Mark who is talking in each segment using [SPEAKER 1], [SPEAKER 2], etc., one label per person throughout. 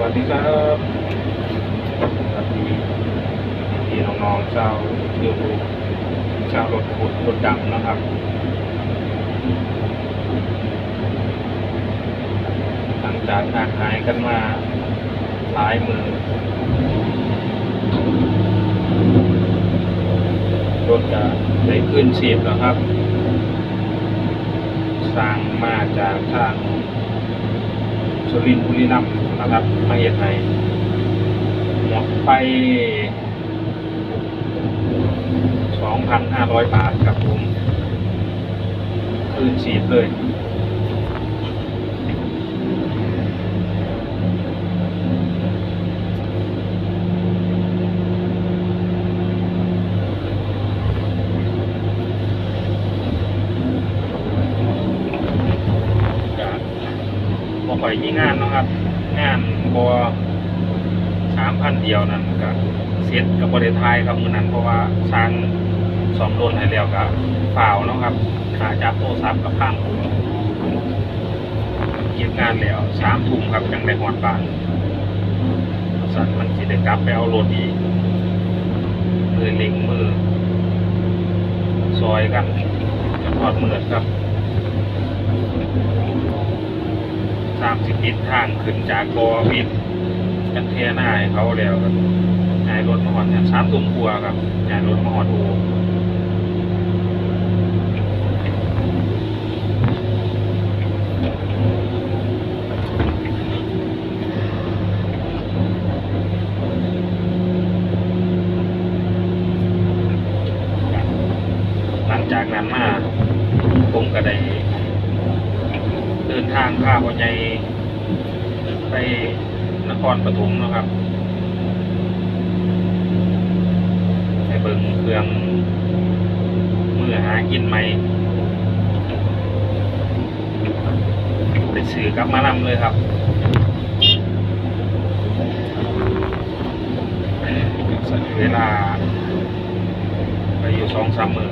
[SPEAKER 1] วัสดีครับสวัสดีพี่น้องๆชาวยูทูบชาวรถขุดรถดำนะครับหลังจากห่างหายกันมาหลายมือรถจะได้ขึ้นชีพแล้วครับ สร้างมาจากทาง สุรินทร์บุรีรัมย์นะครับ มาเฮ็ดให้หมดไป2,500บาทครับผม คืนฉีดเลย อยมีงานนะครับ งานบ่สามพันเดียวนั่นก็เสร็จกับบริทยครับมือนั้นเพราะว่าสร้างสอมรถให้แล้วก็ฝ่าวนะครับขาจากโทรศัพท์กับพังเก็บงานแล้วสามทุ่มครับจังได้ฮอดบ้านสันมันสิได้กลับไปเอารถอีกมือเล็งมือ ซอยกันจนฮอดมืดครับ สามสิบปิดทางขึ้นจากบอวิดกันเทียหน้าให้เขาแล้วครับย้ายรถมหอดเนี่ยสามตุ่มครัวครับย้ายรถมหอดโอหลังจากนั้นมาผมก็ได้ เดินทางข้าพใหญ่ไป นครปฐมนะครับไปเบิ่งเครื่องมือหากินใหม่ไปซื้อกลับมานำเลยครับเวลาไปอยู่สองสามมือ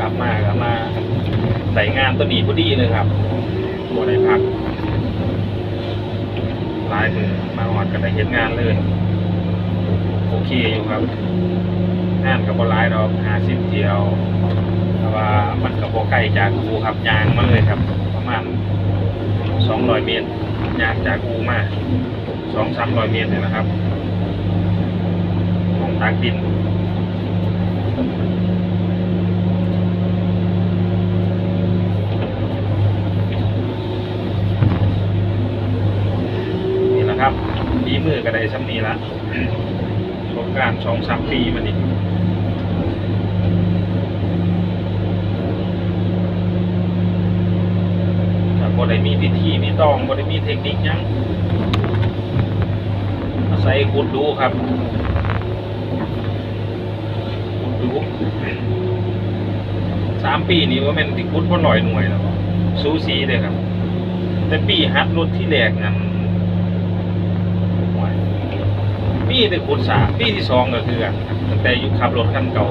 [SPEAKER 1] กลับมากลับมา ใส่งานตัวนี้พอดีเลยครับตัวได้พักลายมือมาหอดกันได้เห็นงานเลย โอเคอยู่ครับงานกับบหลายดอกห้าสิบเที่ยวแต่ว่ามันกับโบไกลจากอูครับยางมาเลยครับ ประมาณสองร้อยเมตรยางจากอูมาสองสามร้อยเมตรเลยนะครับของทางดิน นี่แหละ ฝีมือก็ได้ซ้ำนี้ละประสบการณ์สองสามปีมานี่บ่ได้มีพิธีมีตองบ่ได้มีเทคนิคยังอาศัยขุดดูครับขุดดูสามปีนี้ว่าม่นที่ขุดพ่อหน่อยหน่วยแล้วสูสีเลยครับ แต่ปีฮัดรถที่แรกนั้น ปีแต่ขุดสาปีที่สองก็คือตั้งแต่อยู่ขับรถคันเก่า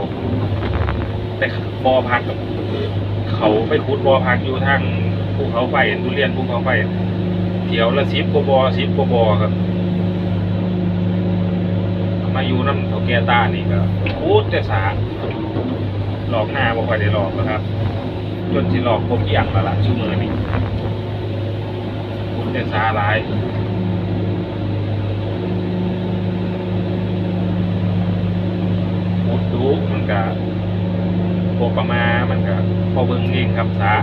[SPEAKER 1] แต่บอพักกับเขาไปขุดบอพักอยู่ทางภูเขาไฟทุเรียนภูเขาไฟเที่ยวละสิบกว่าบอสิบกว่าบอครับมาอยู่น้ำเถาแก่ตานี่ก็ขุดแต่สาหลอกหน้าบ่ค่อยได้หลอกแล้วครับ จนที่หลอกพบเกี่ยงล้วล่ะชั่วมือนี้ขุดแต่สาหลาย พูดดูมันก็โปประมามันก็พอเบิ่งเองครับสา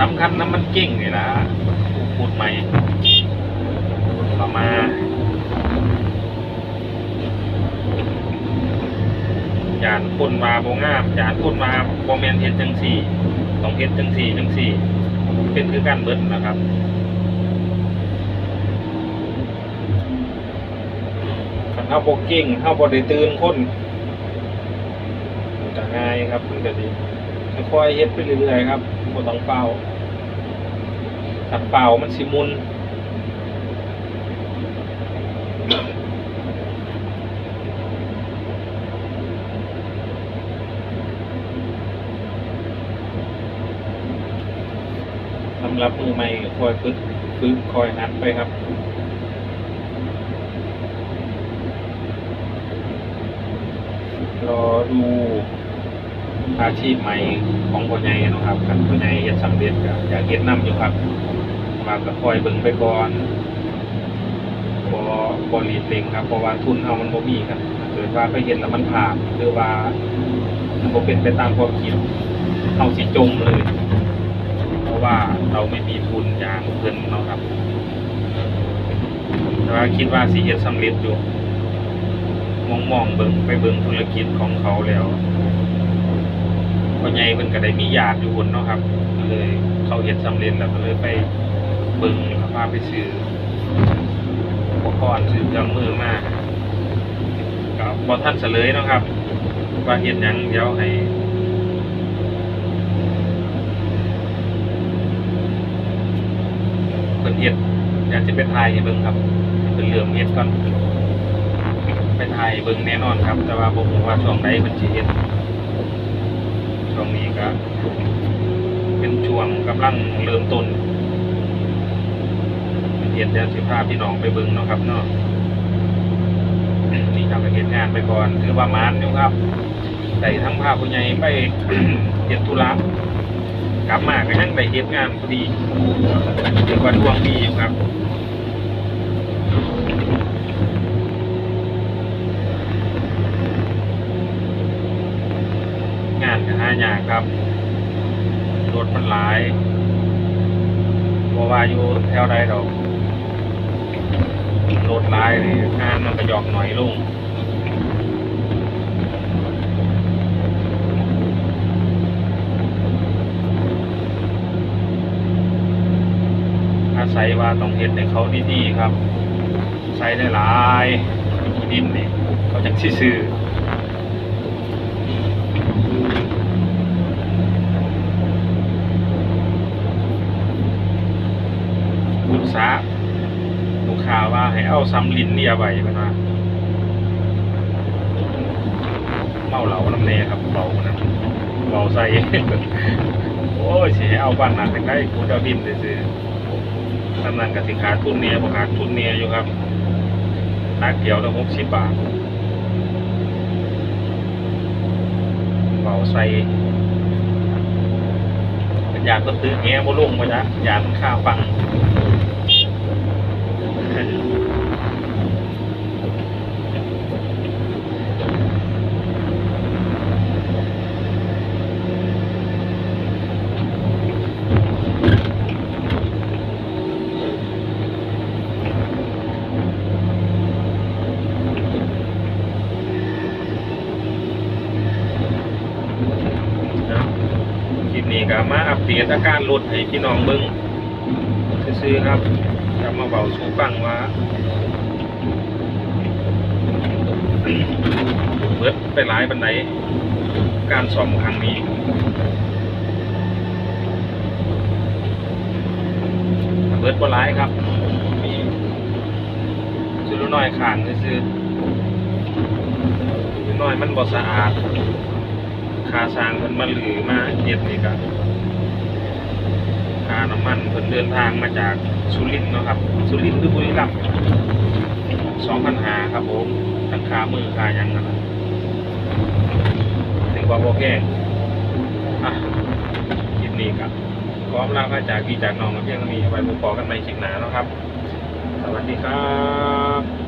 [SPEAKER 1] สำคัญนะมันเก่งนี่นะพูดใหม่ประมาจานคนมาโบงามจานคนมาโบแมนเห็นจังสี่ต้องเห็นจังสี่จังสี่เป็นคือการเบิดนะครับ เ้าบ่เก่งเ้าบ่ได้ตื่นคนมันก็ง่ายครับมันก็ดีค่อยๆเฮ็ดไปเรื่อยๆครับบ่ต้องเฝ้าถ้าเฝ้ามันสิมุนสำหรับมือใหม่ค่อยฝึกฝึกคอยนัดไปครับ รอดูอาชีพใหม่ของพ่อใหญ่นะครับกันพ่อใหญ่เฮ็ดสำเร็จก็อยากเฮ็ดนํอยู่ครับว่าก็คอยเบิ่งไปก่อนบ่บ่รีบเร่งครับเพราะว่าทุนเฮามันบ่มีครับถ้าเกิดว่าไปเฮ็ดแล้วมันผ่านหรือว่ามันบ่เป็นไปตามความคิดเฮาสิจมเลย เพราะว่าเราไม่มีทุนอย่างเพิ่นเนาะครับแต่ว่าคิดว่าสิเฮ็ดสำเร็จอยู่ มองเบิ่งไปเบิ่งธุรกิจของเขาแล้วพ่อใหญ่เพิ่นก็ได้มีญาติอยู่คนเนาะครับก็เลยเขาเฮ็ดสำเร็จแล้วก็เลยไปเบิ่งแล้วพาไปซื้ออุปกรณ์ซื้อเครื่องมือมาก็บ่ทันเฉลยเนาะครับว่าเฮ็ดหยังเดี๋ยวให้เพิ่นเฮ็ดอยากจะไปถ่ายให้เบิ่งครับเพิ่นเริ่มเฮ็ดก่อน ไปถ่ายเบิ่งแน่นอนครับ แต่ว่าผมว่าช่วงใดมันสิเฮ็ดช่วงนี้ก็เป็นช่วงกำลังเริ่มต้นเฮ็ดเดี๋ยวสิพาพี่น้องไปเบิ่งเนาะครับเนาะนี่ทำไปเฮ็ดงานไปก่อนถือว่ามานอยู่ครับได้ทั้งพาผู้ใหญ่ไปเฮ็ดธุระกลับมาก็ยังได้เฮ็ดงานพอดีถือว่าดวงดีอยู่ครับ งานกันหายากครับรถมันหลายเพราะว่าอยู่แถวใดดอกรถหลายนี่งานมันก็หยอกหน่อยลุงอาศัยว่าต้องเห็นในเขาดีๆครับ ใส่ได้หลายดินนี่เขาจังซื่อ ๆลูกสาลูกค้าว่าให้เอาซ้ำลิ้นเลียไว้มันว่าเมาเหลาน้ำเนครับเบานะเบาใส่โอ้ยสิให้เอาบ้านนั้นจังได้กูจะเอาดินซื่อๆทำนั้นก็สิขาทุนเนี่ยบ่ขาดทุนเนียอยู่ครับนักเดียวละ60บบาทเบาใส่เป็นยานก็ตื้อแง่บ่ลงบ่จ๊ะยานค่าฟัง นะ คลิปนี้ก็มาอัปเดตอาการรถให้พี่น้องเบิ้งซื้อครับจะมาเบาสูฟังว่าเบิดไปหลายบันไดการสอมครั้งนี้เบิดบ่หลายครับ มีซื้อน้อยขางซื้อน้อยมันบ่สะอาด ค่าสร้างเพิ่นมาหรือมาเฮ็ดนี่ก็ค่าน้ำมันเพิ่นเดินทางมาจากสุรินทร์เนาะครับ สุรินทร์หรือบุรีรัมย์2,500ครับผมทั้งค่ามือค่ายังนั่นน่ะถือว่าบ่แพงอะคลิปนี้ก็ขออำลาพระจากพี่จากน้องกับเพียงเท่านี้ไว้พบกันใหม่คลิปหน้าเนาะครับ สวัสดีครับ